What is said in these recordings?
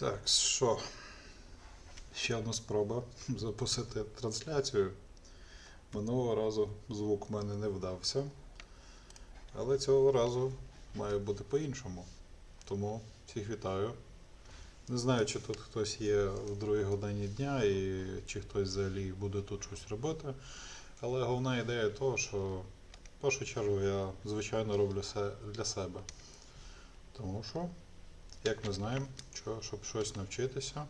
Так, що? Ще одна спроба запустити трансляцію. Минулого разу звук в мене не вдався. Але цього разу має бути по-іншому. Тому всіх вітаю. Не знаю, чи тут хтось є в другій годині дня і чи хтось взагалі буде тут щось робити. Але головна ідея того, що в першу чергу я звичайно роблю все для себе. Тому що, як ми знаємо, що, щоб щось навчитися,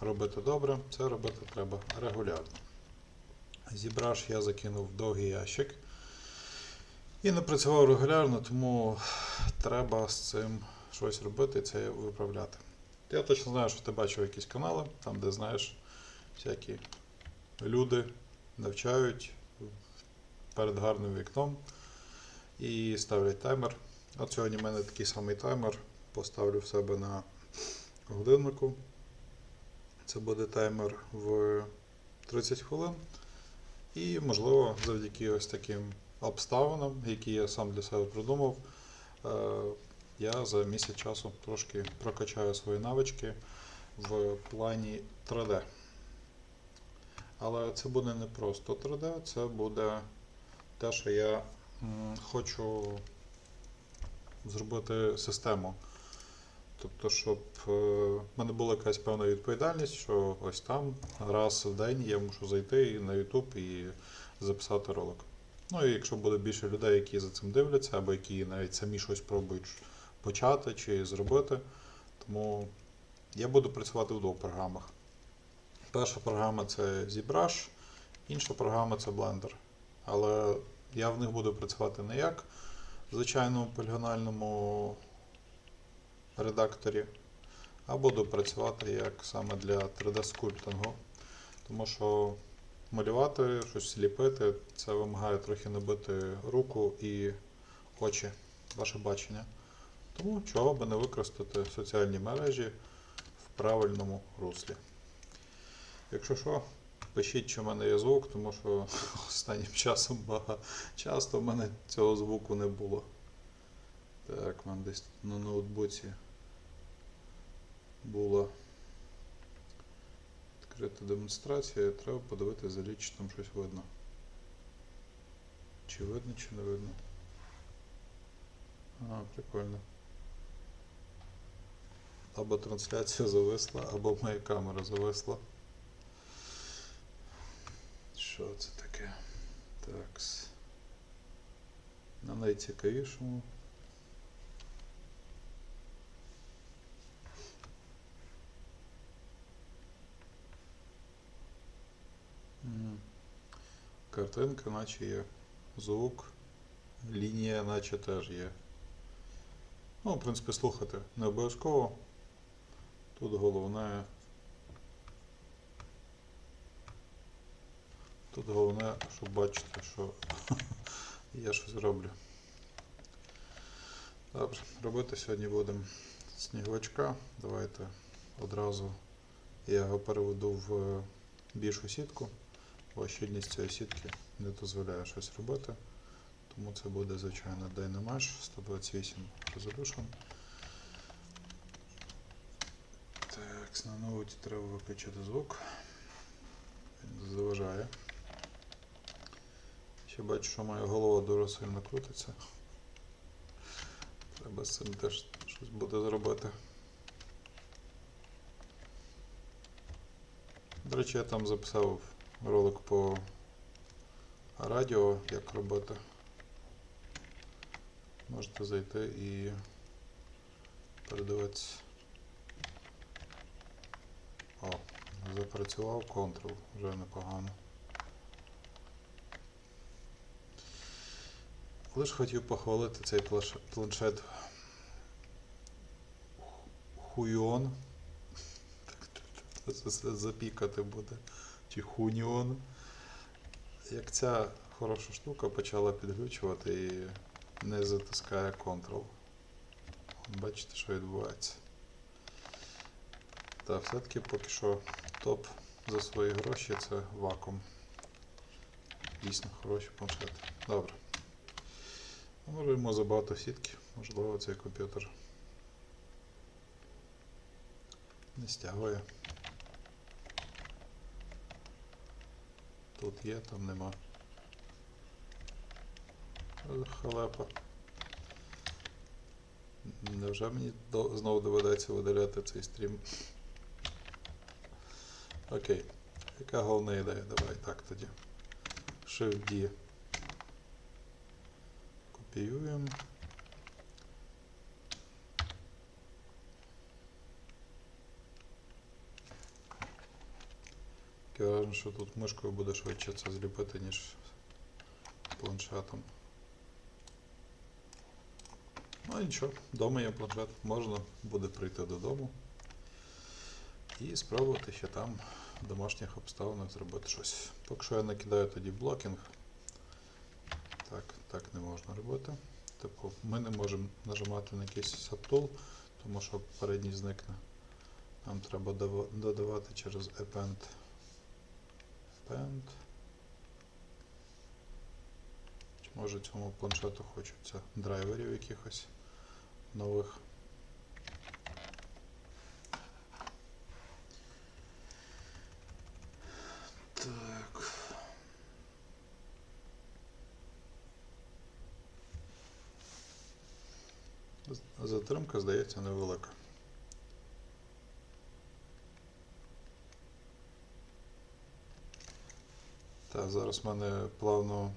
робити добре, це робити треба регулярно. Зібраш я закинув в довгий ящик і не працював регулярно, тому треба з цим щось робити і це виправляти. Я точно знаю, що ти бачив якісь канали, там, де знаєш, всякі люди навчають перед гарним вікном і ставлять таймер. От сьогодні в мене такий самий таймер. Поставлю в себе на годиннику. Це буде таймер в 30 хвилин. І, можливо, завдяки ось таким обставинам, які я сам для себе придумав, е, я за місяць часу трошки прокачаю свої навички в плані 3D. Але це буде не просто 3D, це буде те, що я хочу зробити систему. Тобто, щоб е, в мене була якась певна відповідальність, що ось там раз в день я мушу зайти на YouTube і записати ролик. Ну і якщо буде більше людей, які за цим дивляться, або які навіть самі щось пробують почати чи зробити, тому я буду працювати в двох програмах. Перша програма це ZBrush, інша програма це Blender. Але я в них буду працювати не як в звичайному полігональному редакторі, а буду працювати як саме для 3D-скульптингу. Тому що малювати, щось ліпити, це вимагає трохи набити руку і очі, ваше бачення. Тому чого би не використати соціальні мережі в правильному руслі. Якщо що, пишіть, чи в мене є звук, тому що останнім часом багато часто в мене цього звуку не було. Так, в мене десь на ноутбуці була відкрита демонстрація. Треба подивитися взагалі, чи там щось видно. Чи видно, чи не видно. А, прикольно. Або трансляція зависла, або моя камера зависла. Що це таке? Такс. На найцікавішому. Картинка наче є. Звук. Лінія наче теж є. Ну, в принципі, слухати не обов'язково. Тут головне. Тут головне, щоб бачити, що я щось роблю. Добре, робити сьогодні будемо сніговичка. Давайте одразу я його переведу в більшу сітку, бо цієї сітки не дозволяє щось робити. Тому це буде, звичайно, Dynamesh 128 Resolution. Так, на ноуті треба виключити звук. Він заважає. Ще бачу, що моя голова дуже сильно крутиться. Треба з цим теж щось буде зробити. До речі, я там записав ролик по радіо, як робити. Можете зайти і передивитися. О, запрацював Ctrl, вже непогано. Лише хотів похвалити цей планшет Хуйон. Так, це запікати буде. Чи Хуніон. Як ця хороша штука почала підглючувати і не затискає Ctrl. Бачите, що відбувається. Та все-таки поки що топ за свої гроші це вакуум. Дійсно хороші планшети. Добре. Може йому забагато сітки, можливо цей комп'ютер Не стягує. Тут є, там нема. Халепа. Невже мені до, знову доведеться видаляти цей стрім? Окей. Яка головна ідея? Давай так тоді. Shift D. Копіюємо. Враження, що тут мишкою буде швидше це зліпити, ніж планшетом. Ну нічого, вдома є планшет, можна буде прийти додому і спробувати ще там в домашніх обставинах зробити щось. Поки що я накидаю тоді блокінг. Так, так не можна робити. Типу, ми не можемо нажимати на якийсь subtool, тому що передній зникне. Нам треба додавати через append. Append. Може цьому планшету хочеться драйверів якихось нових. Так. Затримка, здається, невелика. Так, зараз в мене плавно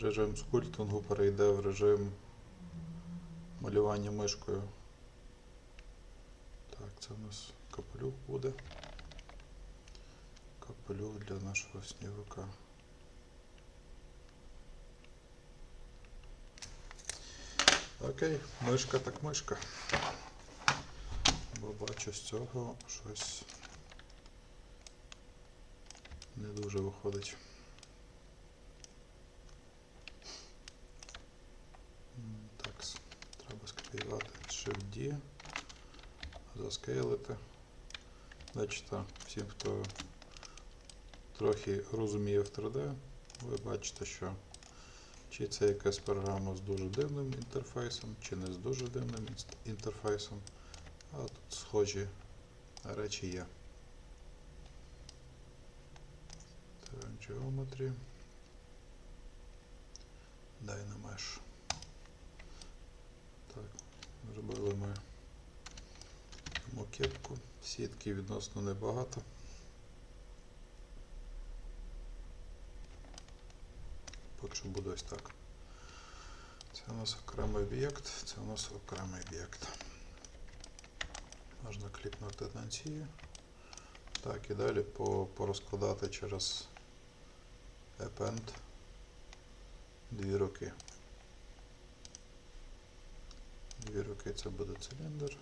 режим скульптингу перейде в режим малювання мишкою. Так, це у нас капелюх буде. Капелюх для нашого сніговика. Окей, мишка так мишка. Бо бачу з цього щось не дуже виходить. Так, треба скопіювати Shift-D, заскейлити. Бачите, всім, хто трохи розуміє в 3D, ви бачите, що чи це якась програма з дуже дивним інтерфейсом, чи не з дуже дивним інтерфейсом. А тут схожі речі є. Так, Geometry. Dynamesh. Так, зробили ми макетку. Сітки відносно небагато. Поки буде ось так. Це у нас окремий об'єкт, це у нас окремий об'єкт. Можна клікнути на ці. Так, і далі по, порозкладати через append дві роки. Дві роки це буде циліндр.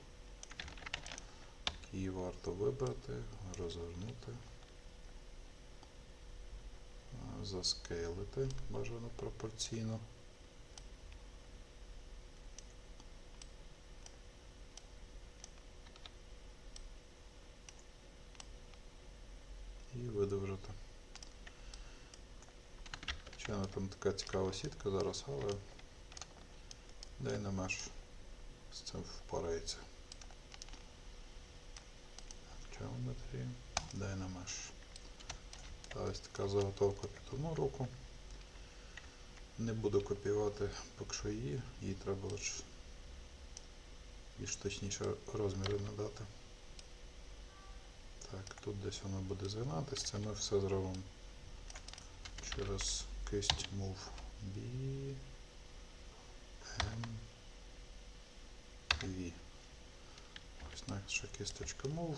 Її варто вибрати, розгорнути, заскейлити бажано пропорційно. І видовжити. Звичайно, там така цікава сітка зараз, але Dynamesh з цим впорається. Geometry, Dynamesh. Та ось така заготовка під одну руку. Не буду копіювати поки що її, їй треба лише більш точніше розміри надати. Так, тут десь воно буде згинатись, це ми все зробимо через кисть Move B M V. Ось наша кісточка Move.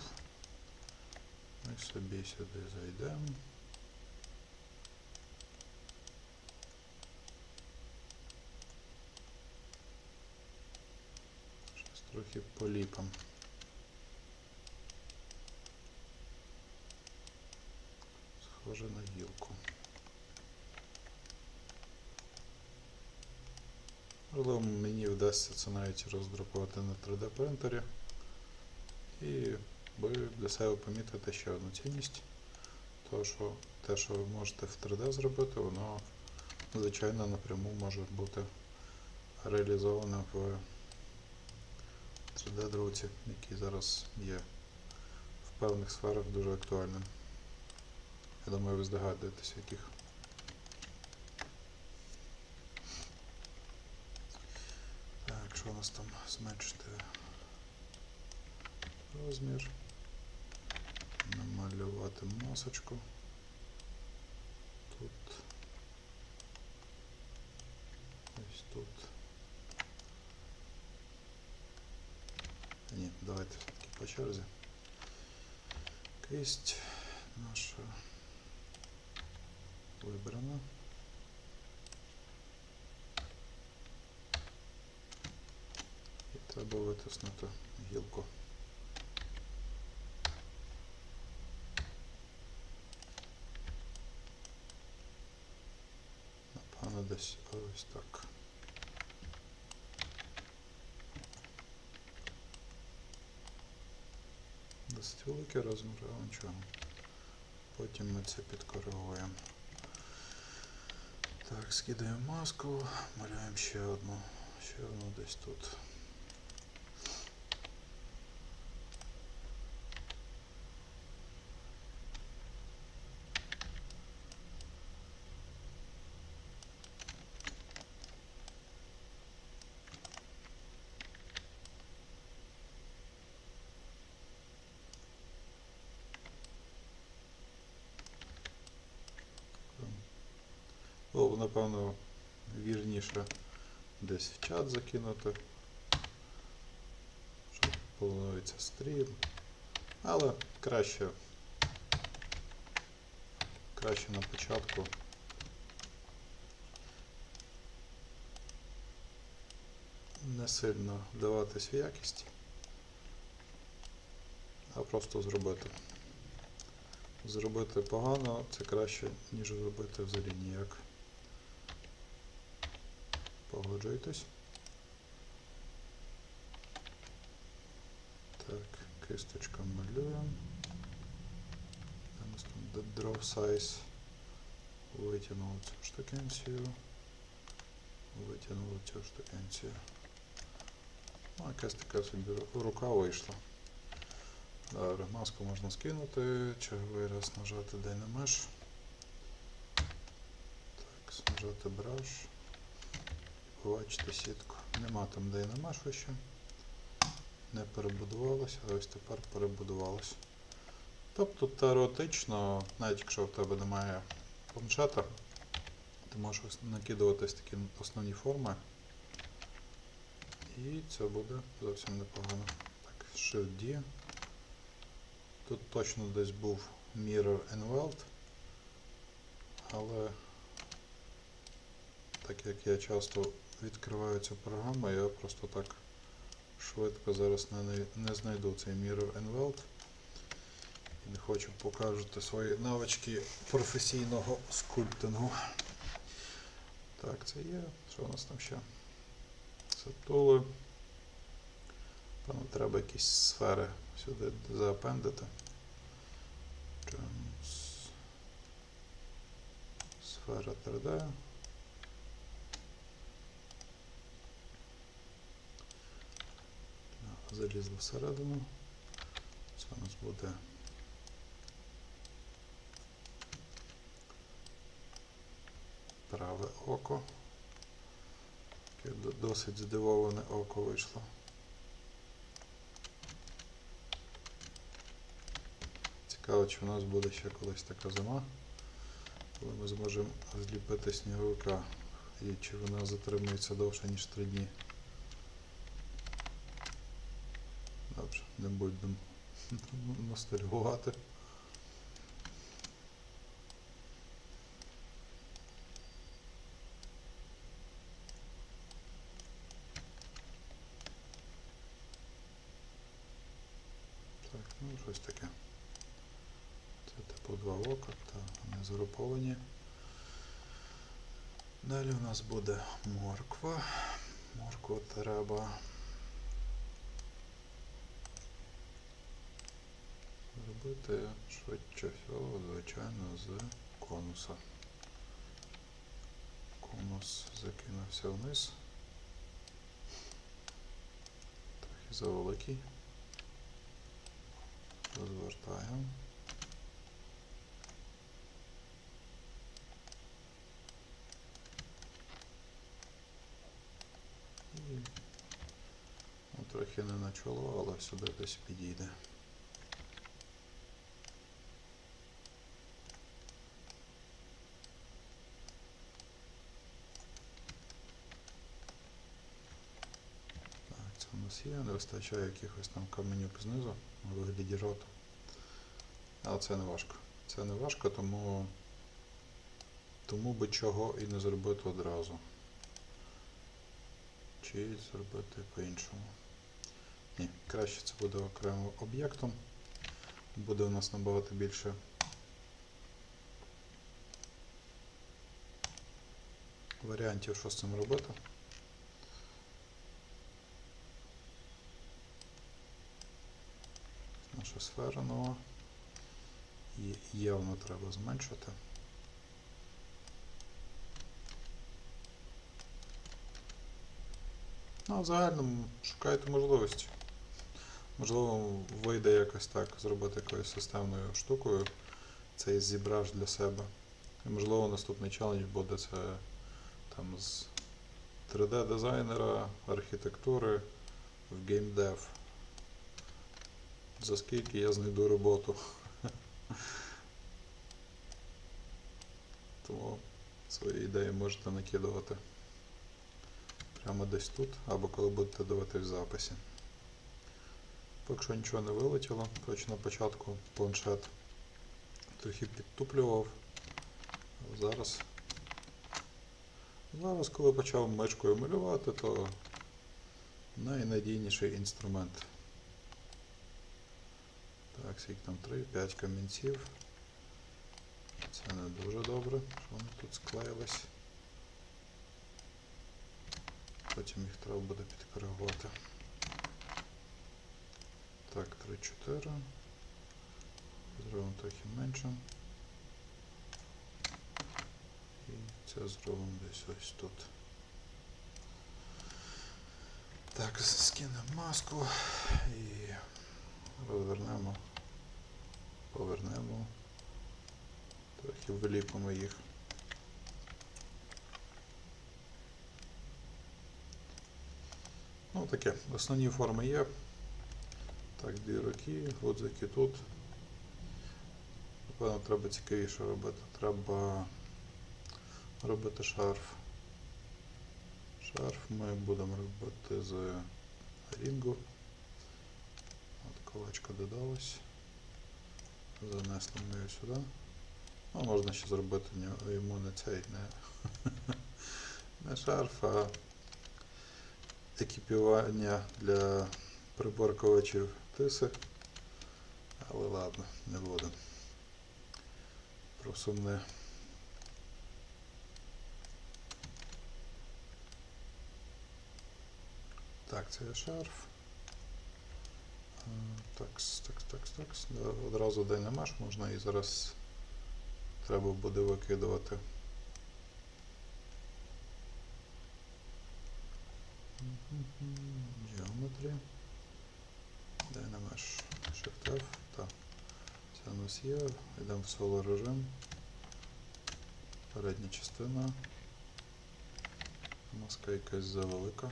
Ми собі сюди зайдемо. Трохи поліпом. Схоже на гілку. Можливо, мені вдасться це навіть роздрукувати на 3D принтері. І ви для себе помітите ще одну цінність. То, що те, що ви можете в 3D зробити, воно звичайно напряму може бути реалізоване в 3D-друці, які зараз є в певних сферах дуже актуальним. Я думаю, ви здогадуєтесь, яких. нас там зменшити розмір. Намалювати масочку. Тут. Ось тут. Ні, давайте все-таки по черзі. Кисть наша вибрана. Треба витиснути гілку. Напевно, десь ось так. Досить великий розмір, але нічого. Потім ми це підкоригуємо. Так, скидаємо маску, малюємо ще одну, ще одну десь тут. Б, напевно, вірніше десь в чат закинути. Що планується стрім. Але краще. Краще на початку. Не сильно вдаватись в якість, а просто зробити. Зробити погано це краще, ніж зробити взагалі ніяк. Погоджуєтесь? Так, кисточка малюємо. Нас там draw size. Витягнули цю штукенцію. Витягнули цю штукенцію. Ну, якась така собі рука вийшла. Добре, маску можна скинути, черговий раз нажати Dynamish. Так, нажати Brush. Побачите сітку. Нема там Dynamish ще. Не перебудувалося, а ось тепер перебудувалося. Тобто теоретично, навіть якщо в тебе немає планшета, ти можеш ось накидувати ось такі основні форми. І це буде зовсім непогано. Так, Shift D. Тут точно десь був Mirror and Weld, але так як я часто відкриваю цю програму, я просто так швидко зараз не, не знайду цей Mirror and Weld. І не хочу покажути свої навички професійного скульптингу. Так, це є. Що у нас там ще? Це тули. Певно, треба якісь сфери сюди заапендити. Сфера 3D. Залізли всередину. Це у нас буде праве око. Таке досить здивоване око вийшло. Цікаво, чи у нас буде ще колись така зима, коли ми зможемо зліпити сніговика і чи вона затримується довше, ніж 3 дні. Добре, не будемо ностальгувати. Так, ну щось таке. Це типу два ока, та вони згруповані. Далі у нас буде морква. Моркву треба зробити швидше всього, звичайно, з конуса. Конус закинувся вниз. Так, завеликий. Розвертаємо. І ну, трохи не на чоло, але сюди десь підійде. Так, це у нас є, не вистачає якихось там каменюк знизу у вигляді роту. Але це не важко. Це не важко, тому, тому би чого і не зробити одразу. Чи зробити по-іншому. Ні, краще це буде окремим об'єктом. Буде у нас набагато більше варіантів, що з цим робити. Наша сфера нова. І явно треба зменшити. Ну, в загальному шукайте можливості. Можливо, вийде якось так зробити якоюсь системною штукою цей зібраж для себе. І можливо наступний челендж буде це там з 3D-дизайнера, архітектури в геймдев. За скільки я знайду роботу. Тому свої ідеї можете накидувати прямо десь тут, або коли будете дивитись в записі. Поки що нічого не вилетіло, хоч на початку планшет трохи підтуплював. Зараз, зараз, коли почав мишкою малювати, то найнадійніший інструмент. Так, скільки там 3-5 камінців. Це не дуже добре, що вони тут склеїлись. Потім їх треба буде підкоригувати. Так, 3-4. Зробимо трохи менше. І це зробимо десь ось тут. Так, скинемо маску і розвернемо, повернемо, трохи виліпимо їх. Ну таке, основні форми є. Так, дві руки, гудзики тут. Напевно, треба цікавіше робити. Треба робити шарф. Шарф ми будемо робити з рінгу. От колечко додалось. Занесли ми її сюди. Ну, можна ще зробити йому не цей, не, не шарф, а екіпірування для приборкувачів тиси. Але ладно, не буду. Про сумне. Так, це шарф. Такс, такс, такс, такс. Одразу Dynamash можна і зараз треба буде викидувати. Geometry. Dynamash Shift F. Так. Це у нас є. Йдемо в соло режим. Передня частина. Маска якась завелика,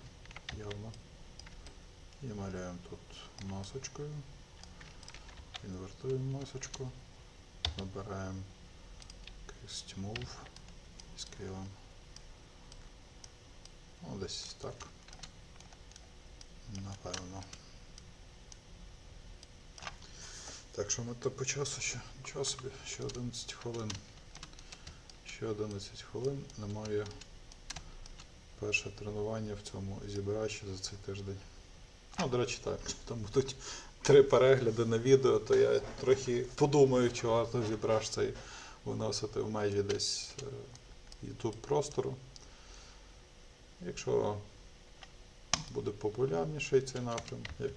явно. І малюємо тут масочкою. Інвертуємо масочку. Набираємо якийсь move і скейлом. Ну, десь так. Напевно. Так що ми то по часу ще нічого собі, ще 11 хвилин. Ще 11 хвилин немає перше тренування в цьому зібрачі за цей тиждень. Ну, до речі, так. Там будуть три перегляди на відео, то я трохи подумаю, чи варто зібраш цей виносити в межі десь е, YouTube простору. Якщо буде популярніший цей напрям, як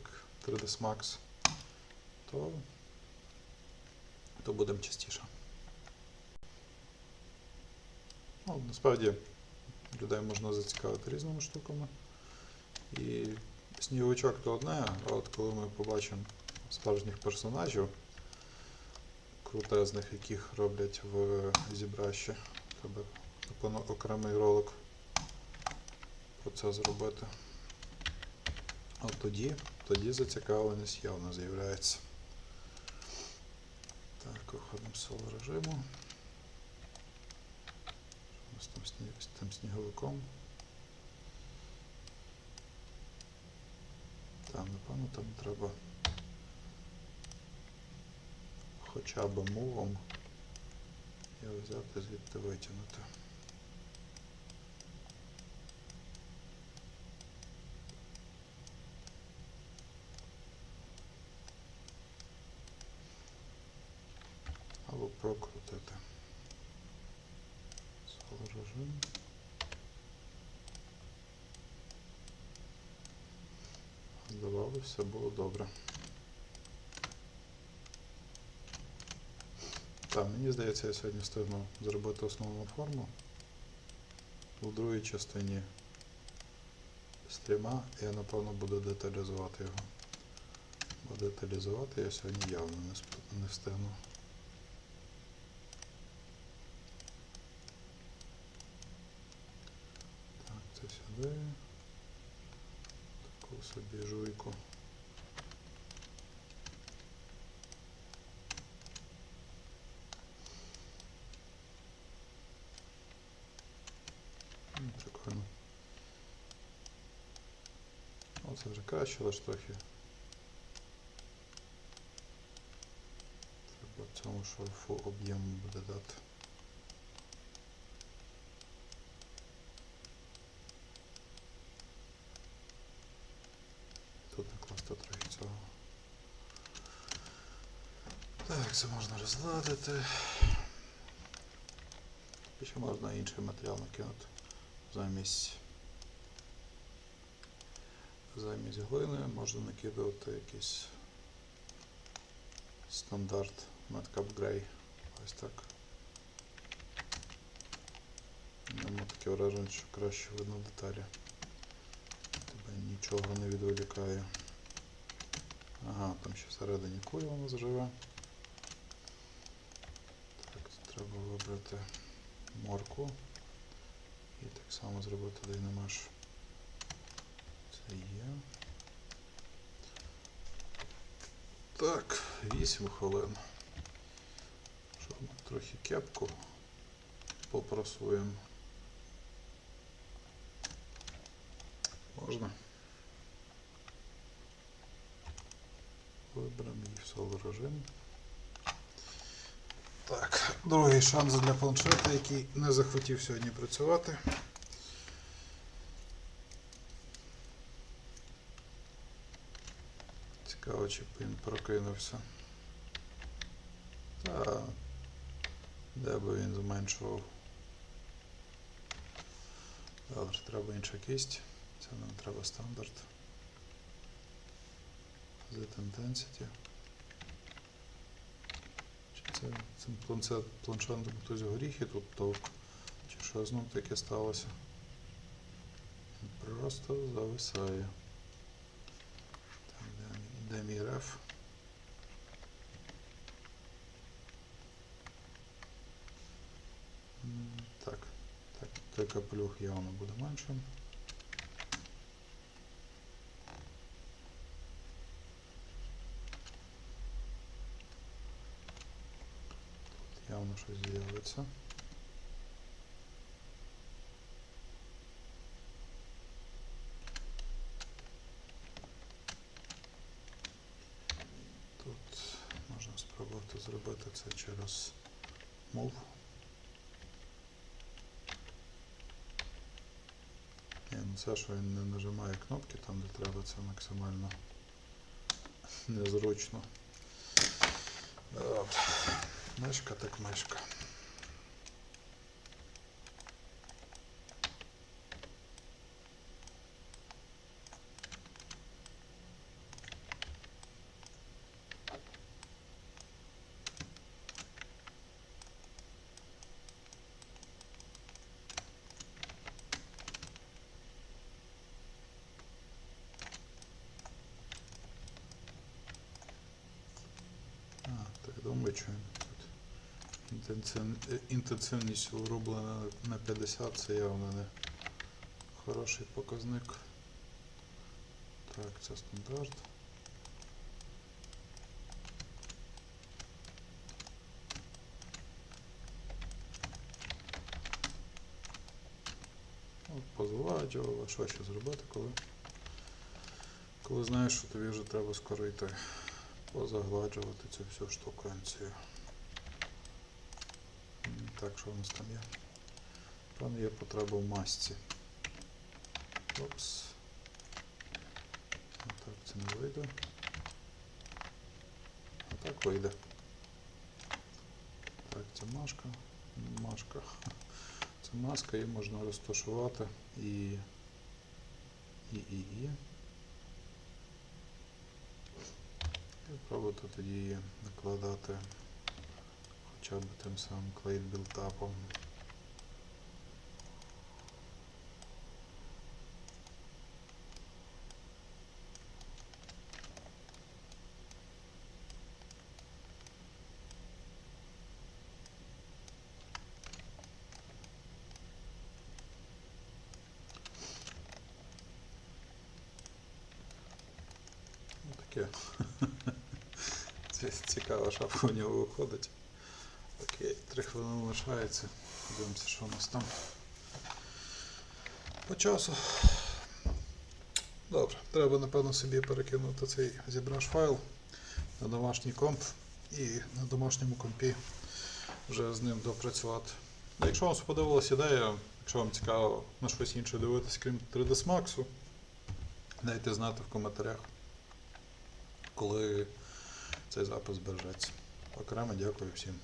3ds Max, то, то будемо частіше. Ну, насправді людей можна зацікавити різними штуками. І Сніговичок то одне, а от коли ми побачимо справжніх персонажів, крутезних, яких роблять в зібращі, треба напевно окремий ролик про це зробити. От тоді, тоді зацікавленість явно з'являється. Так, виходимо з соло режиму. Там сніг, з тим сніговиком? Там, напевно, там треба хоча б мувом його взяти звідти витягнути. Або прокрутити. Соло режим. Все було добре. Так, мені здається, я сьогодні встигну зробити основну форму. У другій частині стріма я напевно буду деталізувати його. Бо деталізувати я сьогодні явно не встигну. Так, це сюди. Собі жуйку. Прикольно. Оце вже краще, але ж трохи. Треба цьому шарфу об'єму буде дати. Тут накласти трохи цього. Так, це можна розгладити. І ще можна інший матеріал накинути замість. Замість глини можна накидувати якийсь стандарт Madcap Grey. Ось так. Нема таке враження, що краще видно деталі. Тебе нічого не відволікає. Ага, там ще всередині куля у нас живе. Треба вибрати морку. І так само зробити дайнамаш. Це є. Так, 8 хвилин. Що ми трохи кепку попрасуємо. Можна? Виберемо її в соло режим. Другий шанс для планшета, який не захотів сьогодні працювати. Цікаво, чи він прокинувся. Та де би він зменшував. Добре, треба інша кість. Це нам треба стандарт. Z Intensity. Це цим планшет, планшетом хтось горіхи тут товк? Чи що з ним таке сталося? Просто зависає. Так, де, де мій реф? Так, так, той капелюх явно буде меншим. Явно щось з'явиться. Тут можна спробувати зробити це через move. Ну це, що він не нажимає кнопки там, де треба, це максимально незручно. Добре. Мишка так мишка. Інтенсивність врублена на 50 це явно не хороший показник. Так, це стандарт. Позгладжував, а що ще зробити, коли, коли знаєш, що тобі вже треба скоро йти позагладжувати цю всю штуканцію. Так, що у нас там є? Там є потреба в масці. Опс. Так, це не вийде. А так вийде. Так, це машка. Машка. Це маска, її можна розташувати і. І, і, і. І пробувати тоді її накладати хоча б тим самим клейт білтапом. Ну, таке. Це цікава шапка у нього виходить. Три хвилини лишається. Подивимося, що у нас там. По часу. Добре, треба, напевно, собі перекинути цей ZBrush файл на домашній комп і на домашньому компі вже з ним допрацювати. Якщо вам сподобалась ідея, якщо вам цікаво на щось інше дивитися, крім 3ds Max, дайте знати в коментарях, коли цей запис збережеться. Окремо дякую всім.